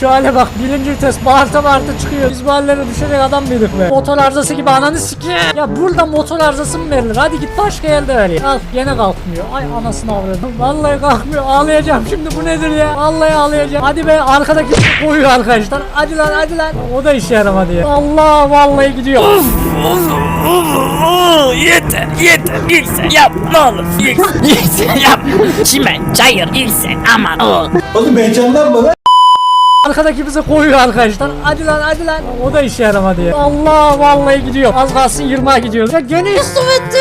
şu hale bak birinci vites bağırta bağırta çıkıyor. Biz bu hallere düşecek adam mıydık be? Motor arızası gibi ananı sikeyim. Ya burada motor arızası mı verilir? Hadi git başka yerde ver ya. Al gene kalkmıyor. Ay anasını avradım. Vallahi kalkmıyor. Ağlayacağım şimdi bu nedir ya? Vallahi ağlayacağım. Hadi be arkadaki koyuyor arkadaşlar. Hadi lan hadi lan. O da işe yaramadı ya. Allah vallahi gidiyor. yeter yeter İlsen yap ne olur İlsen, İlsen yap Çimen çayır İlsen aman ol Oğlum heyecanlanma lan. Arkadaki bize koyuyor arkadaşlar. Hadi lan hadi lan. O da işe yaramadı ya. Allah vallahi gidiyor. Az kalsın 20'a gidiyoruz. Ya gene stop etti.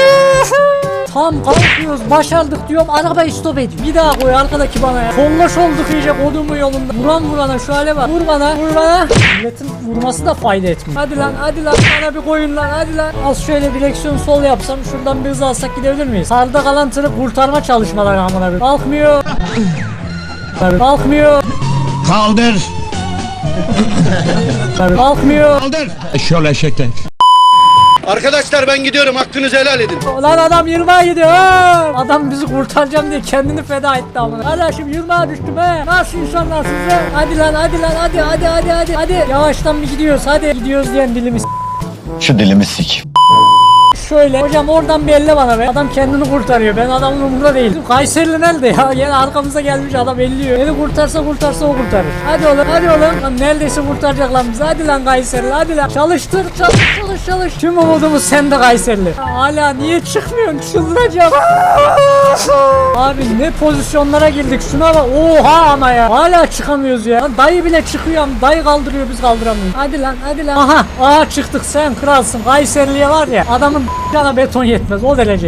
Tam kalkıyoruz başardık diyorum arabayı stop ediyor. Bir daha koy arkadaki bana ya. Kollaş olduk iyice kodumu yolunda. Vuran vurana şu hale bak. Vur bana vur bana. Milletin vurması da fayda etmiyor. Hadi lan hadi lan bana bir koyun lan hadi lan. Az şöyle direksiyon sol yapsam şuradan bir hız alsak gidebilir miyiz? Sarda kalan tırı kurtarma çalışmaları amına koyayım. Kalkmıyor. Kalkmıyor. Kaldır. Kalkmıyor. Kaldır. Şöyle eşekler. Arkadaşlar ben gidiyorum hakkınızı helal edin. Lan adam 20'a gidiyor. ha! Adam bizi kurtaracağım diye kendini feda etti amına. Kardeşim 20'a düştüm he. Nasıl insanlarsınız he? Hadi lan hadi lan hadi hadi hadi hadi. Hadi yavaştan bir gidiyoruz hadi. Gidiyoruz diyen dilimiz. Şu dilimi sik. Şöyle hocam oradan bir elle bana be. Adam kendini kurtarıyor. Ben adamın umurunda değilim. Kayserili nerede ya? Yine arkamıza gelmiş adam elliyor. Beni kurtarsa kurtarsa o kurtarır. Hadi oğlum hadi oğlum. Lan neredeyse kurtaracak lan bizi. Hadi lan Kayserili hadi lan. Çalıştır çalış çalış çalış. Tüm umudumuz sende Kayserili. Hala niye çıkmıyorsun? Çıldıracağım. Abi ne pozisyonlara girdik şuna bak. Oha ama ya. Hala çıkamıyoruz ya. Lan dayı bile çıkıyor. ama Dayı kaldırıyor biz kaldıramıyoruz. Hadi lan hadi lan. Aha aha çıktık sen kralsın. Kayseriliye var ya adamın cana beton yetmez o derece ya.